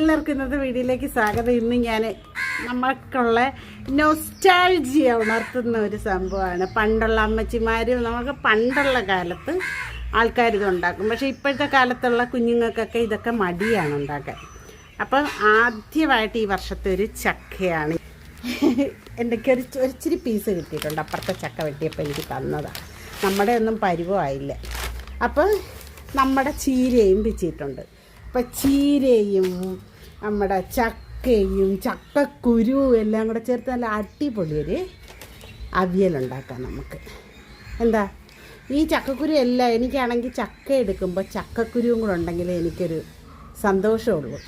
ഇന്നത്തെ വീഡിയോയിലേക്ക് സ്വാഗതം. ഇന്ന് ഞാൻ നമ്മൾക്കുള്ള നൊസ്റ്റാൾജിയ ഉണർത്തുന്ന ഒരു സംഭവമാണ്. പണ്ടുള്ള അമ്മച്ചിമാരും നമുക്ക് പണ്ടുള്ള കാലത്ത് ആൾക്കാർ ഇത് ഉണ്ടാക്കും. പക്ഷേ ഇപ്പോഴത്തെ കാലത്തുള്ള കുഞ്ഞുങ്ങൾക്കൊക്കെ ഇതൊക്കെ മടിയാണ് ഉണ്ടാക്കാൻ. അപ്പം ആദ്യമായിട്ട് ഈ വർഷത്തെ ഒരു ചക്കയാണ്. എന്തൊക്കെ ഒരു ഒരിച്ചിരി പീസ് കിട്ടിയിട്ടുണ്ട്. അപ്പുറത്തെ ചക്ക വെട്ടിയപ്പോൾ എനിക്ക് തന്നതാണ് നമ്മുടെ ഒന്നും പരിവമായില്ല. അപ്പം നമ്മുടെ ചീരയും പിച്ചിട്ടുണ്ട് അപ്പം ചീരയും നമ്മുടെ ചക്കയും ചക്കക്കുരുവും എല്ലാം കൂടെ ചേർത്ത് നല്ല അടിപൊളി ഒരു അവിയലുണ്ടാക്കാം നമുക്ക്. എന്താ? ഈ ചക്കക്കുരു എല്ലാം എനിക്കാണെങ്കിൽ ചക്ക എടുക്കുമ്പോൾ ചക്കക്കുരുവും കൂടെ ഉണ്ടെങ്കിൽ എനിക്കൊരു സന്തോഷമുള്ളൂ.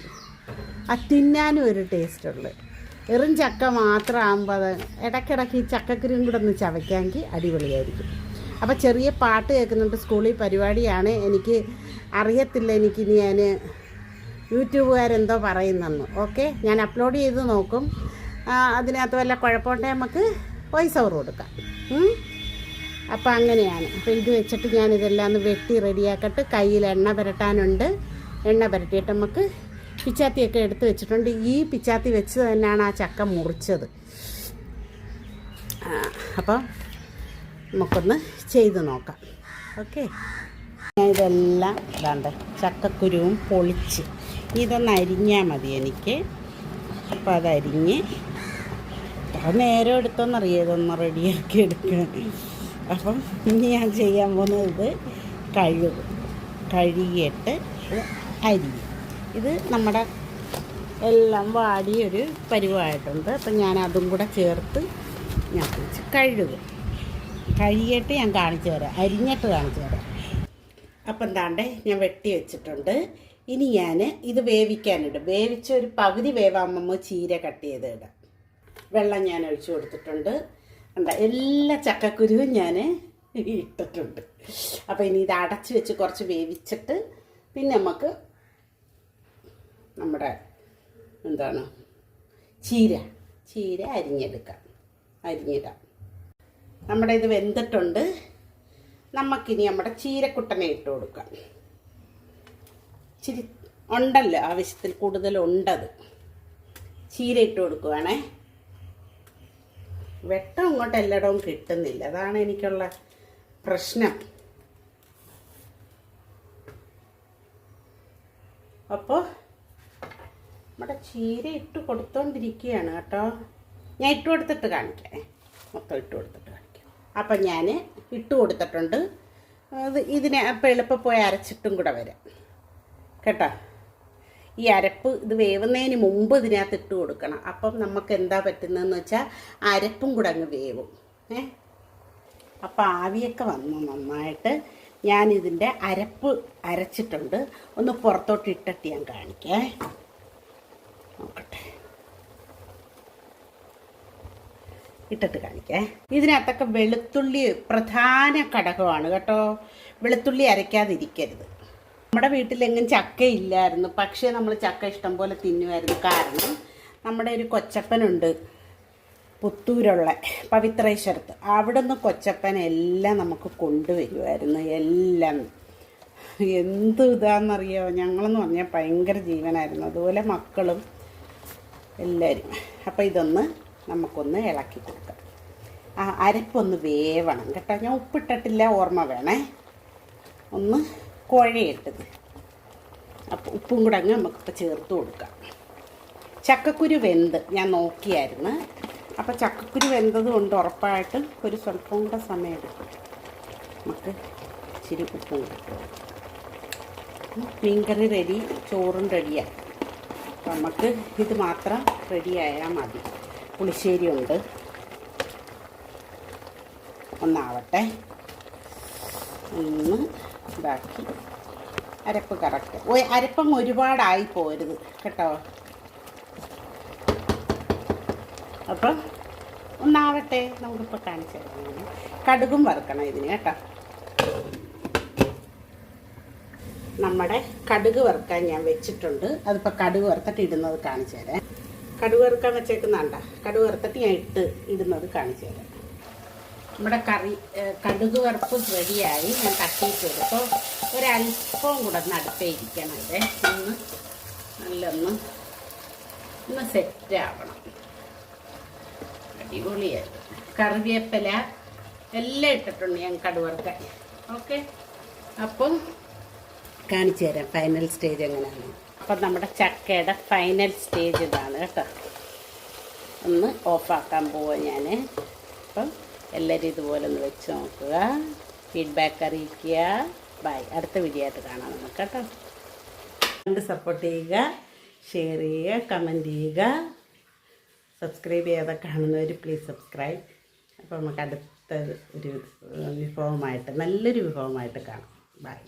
ആ തിന്നാനും ഒരു ടേസ്റ്റുള്ളൂ. വെറും ചക്ക മാത്രമാകുമ്പോൾ അത് ഇടയ്ക്കിടയ്ക്ക് ഈ ചക്കക്കുരുവും കൂടെ ഒന്ന് ചവയ്ക്കാമെങ്കിൽ അടിപൊളിയായിരിക്കും. അപ്പോൾ ചെറിയ പാട്ട് കേൾക്കുന്നുണ്ട് സ്കൂളിൽ പരിപാടിയാണ്. എനിക്ക് അറിയത്തില്ല എനിക്കിനി ഞാൻ യൂട്യൂബുകാരെന്തോ പറയുന്നെന്ന്. ഓക്കെ? ഞാൻ അപ്ലോഡ് ചെയ്ത് നോക്കും. അതിനകത്ത് വല്ല കുഴപ്പമുണ്ടെങ്കിൽ നമുക്ക് വോയിസ് ഓവർ കൊടുക്കാം? അപ്പോൾ അങ്ങനെയാണ്. അപ്പോൾ ഇത് വെച്ചിട്ട് ഞാനിതെല്ലാം ഒന്ന് വെട്ടി റെഡിയാക്കട്ട് കയ്യിൽ എണ്ണ പുരട്ടാനുണ്ട്. എണ്ണ പുരട്ടിയിട്ട് നമുക്ക് പിച്ചാത്തിയൊക്കെ എടുത്ത് വെച്ചിട്ടുണ്ട്. ഈ പിച്ചാത്തി വെച്ച് തന്നെയാണ് ആ ചക്ക മുറിച്ചത്. അപ്പം നമുക്കൊന്ന് ചെയ്ത് നോക്കാം. ഓക്കെ? ഞാൻ ഇതെല്ലാം ഇതാണ്ട് ചക്കക്കുരുവും പൊളിച്ച്. ഇതൊന്ന് അരിഞ്ഞാൽ മതി എനിക്ക്. അപ്പോൾ അതരിഞ്ഞ് അത് നേരം എടുത്തെന്നറിയാം? ഇതൊന്ന് റെഡിയാക്കി എടുക്കാൻ അപ്പം ഇനി ഞാൻ ചെയ്യാൻ പോകുന്നത് ഇത് കഴുകും കഴുകിയിട്ട് അരിയും ഇത് നമ്മുടെ എല്ലാം വാടിയൊരു പരിവായിട്ടുണ്ട്. അപ്പം ഞാൻ അതും കൂടെ ചേർത്ത് ഞാൻ കഴുകും. കഴുകിയിട്ട് ഞാൻ കാണിച്ചു തരാം. അരിഞ്ഞിട്ട് കാണിച്ചു തരാം. അപ്പം താണ്ടേ ഞാൻ വെട്ടി വെച്ചിട്ടുണ്ട്. ഇനി ഞാൻ ഇത് വേവിക്കാനിടും. വേവിച്ച ഒരു പകുതി വേവാകുമ്പോൾ ചീര കട്ട് ചെയ്ത് ഇടാം വെള്ളം ഞാൻ ഒഴിച്ചു കൊടുത്തിട്ടുണ്ട്. ഉണ്ട എല്ലാ ചക്കക്കുരുവും ഞാൻ ഇട്ടിട്ടുണ്ട്. അപ്പോൾ ഇനി ഇത് അടച്ച് വെച്ച് കുറച്ച് വേവിച്ചിട്ട് പിന്നെ നമുക്ക് നമ്മുടെ എന്താണ്? ചീര. ചീര അരിഞ്ഞെടുക്കാം. അരിഞ്ഞിടാം. നമ്മുടെ ഇത് വെന്തിട്ടുണ്ട്. നമുക്കിനി നമ്മുടെ ചീരക്കുട്ടനെ ഇട്ട് കൊടുക്കാം. ഇച്ചിരി ഉണ്ടല്ലോ ആവശ്യത്തിൽ കൂടുതൽ ഉണ്ടത് ചീര ഇട്ട് കൊടുക്കുവാണേ. വെട്ടം ഇങ്ങോട്ട് എല്ലായിടവും കിട്ടുന്നില്ല. അതാണ് എനിക്കുള്ള പ്രശ്നം. അപ്പോൾ നമ്മുടെ ചീര ഇട്ട് കൊടുത്തോണ്ടിരിക്കുകയാണ് കേട്ടോ. ഞാൻ ഇട്ട് കൊടുത്തിട്ട് കാണിക്കാം. മൊത്തം ഇട്ട് കൊടുത്തിട്ട് കാണിക്കാം. അപ്പം ഞാൻ ഇട്ട് കൊടുത്തിട്ടുണ്ട്. അത് ഇതിനെ അപ്പം എളുപ്പം പോയി അരച്ചിട്ടും കൂടെ വരാം. കേട്ടോ? ഈ അരപ്പ് ഇത് വേവുന്നതിന് മുമ്പ് ഇതിനകത്ത് ഇട്ട് കൊടുക്കണം. അപ്പം നമുക്ക് എന്താ പറ്റുന്നതെന്ന് വെച്ചാൽ അരപ്പും കൂടെ അങ്ങ് വേവും. ഏ? അപ്പം ആവിയൊക്കെ വന്നു നന്നായിട്ട്. ഞാൻ ഞാനിതിന്റെ അരപ്പ് അരച്ചിട്ടുണ്ട്. ഒന്ന് പുറത്തോട്ട് ഇട്ടിട്ട് ഞാൻ കാണിക്കേ. നോക്കട്ടെ. ഇട്ടിട്ട് കാണിക്കേ. ഇതിനകത്തൊക്കെ വെളുത്തുള്ളി പ്രധാന ഘടകമാണ് കേട്ടോ. വെളുത്തുള്ളി അരയ്ക്കാതിരിക്കരുത്. നമ്മുടെ വീട്ടിലെങ്ങും ചക്ക ഇല്ലായിരുന്നു പക്ഷേ നമ്മൾ ചക്ക ഇഷ്ടം പോലെ തിന്നുമായിരുന്നു. കാരണം നമ്മുടെ ഒരു കൊച്ചപ്പനുണ്ട്. പുത്തൂരുള്ള പവിത്രേശ്വരത്ത്. അവിടെ നിന്ന് കൊച്ചപ്പൻ എല്ലാം നമുക്ക് കൊണ്ടുവരുമായിരുന്നു എല്ലാം. എന്ത് ഇതാണെന്നറിയോ ഞങ്ങളെന്ന് പറഞ്ഞാൽ ഭയങ്കര ജീവനായിരുന്നു. അതുപോലെ മക്കളും എല്ലാവരും അപ്പോൾ ഇതൊന്ന് നമുക്കൊന്ന് ഇളക്കി കൊടുക്കാം. ആ അരപ്പൊന്ന് വേവണം കേട്ടോ. ഞാൻ ഉപ്പിട്ടിട്ടില്ല. ഓർമ്മ വേണേ. ഒന്ന് കുഴയിട്ടത്. അപ്പോൾ ഉപ്പും കൂടെ അങ്ങ് നമുക്കിപ്പോൾ ചേർത്ത് കൊടുക്കാം. ചക്കക്കുരു വെന്ത് ഞാൻ നോക്കിയായിരുന്നു. അപ്പോൾ ചക്കക്കുരു വെന്തത് കൊണ്ട് ഉറപ്പായിട്ടും ഒരു സ്വല്പം കൂടെ സമയം എടുക്കും. നമുക്ക് ഇച്ചിരി ഉപ്പും കിട്ടും. മീൻകറി റെഡി ചോറും റെഡിയാണ് അപ്പം നമുക്ക് ഇത് മാത്രം റെഡിയായാൽ മതി. പുളിശ്ശേരി ഉണ്ട്. ഒന്നാവട്ടെ. ഒന്ന് ഇതാക്കി അരപ്പ് കറക്റ്റ്. ഓ അരപ്പം ഒരുപാടായി പോരുത് കേട്ടോ. അപ്പം ഒന്നാവട്ടെ നമുക്കിപ്പോൾ കാണിച്ചു തരാം. കടുകും വറുക്കണം ഇതിന് കേട്ടോ. നമ്മുടെ കടുക് വറുക്കാൻ ഞാൻ വെച്ചിട്ടുണ്ട്. അതിപ്പോൾ കടുക് വറുത്തിട്ട് ഇടുന്നത് കാണിച്ചു തരാം. കടുക് വറുക്കാൻ വെച്ചേക്കുന്നുണ്ട കടുക് വറുത്തിട്ട് ഞാൻ ഇട്ട് ഇടുന്നത് കാണിച്ചു തരാം. നമ്മുടെ കറി കടുക് വറുപ്പ് റെഡിയായി ഞാൻ തട്ടിയിട്ട് അപ്പോൾ ഒരല്പം കൂടെ ഒന്ന് അടുപ്പേ ഇരിക്കണം ഇത് ഒന്ന് നല്ലൊന്ന് ഒന്ന് സെറ്റ് ആവണം. അടിപൊളിയായിട്ട്. കറിവേപ്പില എല്ലാം ഇട്ടിട്ടുണ്ട് ഞാൻ കടുവറുക്കാൻ. ഓക്കെ? അപ്പം കാണിച്ചു തരാം ഫൈനൽ സ്റ്റേജ് എങ്ങനെയാണ്. അപ്പം നമ്മുടെ ചക്കയുടെ ഫൈനൽ സ്റ്റേജ് ഇതാണ് കേട്ടോ. ഒന്ന് ഓഫാക്കാൻ പോവാ ഞാൻ അപ്പം എല്ലാവരും ഇതുപോലെ ഒന്ന് വെച്ച് നോക്കുക. ഫീഡ്ബാക്ക് അറിയിക്കുക. ബൈ അടുത്ത വീഡിയോ ആയിട്ട് കാണാം നമുക്ക് കേട്ടോ. കണ്ട് സപ്പോർട്ട് ചെയ്യുക ഷെയർ ചെയ്യുക കമന്റ് ചെയ്യുക. സബ്സ്ക്രൈബ് ചെയ്യാതെ കാണുന്നവർ പ്ലീസ് സബ്സ്ക്രൈബ് അപ്പോൾ നമുക്ക് അടുത്ത ഒരു വിഭവമായിട്ട് നല്ലൊരു വിഭവമായിട്ട് കാണാം. ബൈ